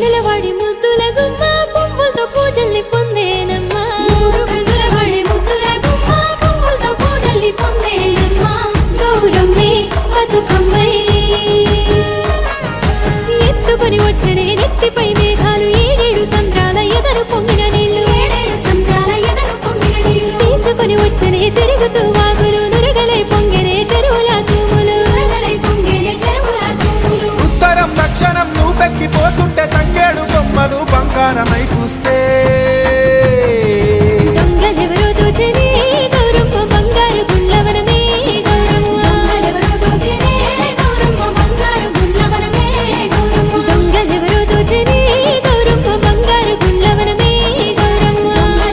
కన్నులవాడి ముద్దుల గుమ్మ పువ్వులతో పూజల్ని పొందేనమ్మా. మూడు ముద్దుల గుమ్మ పువ్వులతో పూజల్ని పొందేనమ్మా. గౌరమ్మే బతుకమ్మే. ఎత్తుకొని వచ్చనే నెత్తిపై మేఘాలు ఏడేడు సంద్రాల ఎదరు పొంగిన నీళ్ళు. ఏడేడు సంద్రాల ఎదరు పొంగిన నీళ్ళు. తీసుకొని వచ్చనే తిరుగుతూ వాగులు నురగలై పొంగనే చెరువుల తూములు. ఉత్తరం దక్షిణం నువ్వు పెక్కిపోతు stay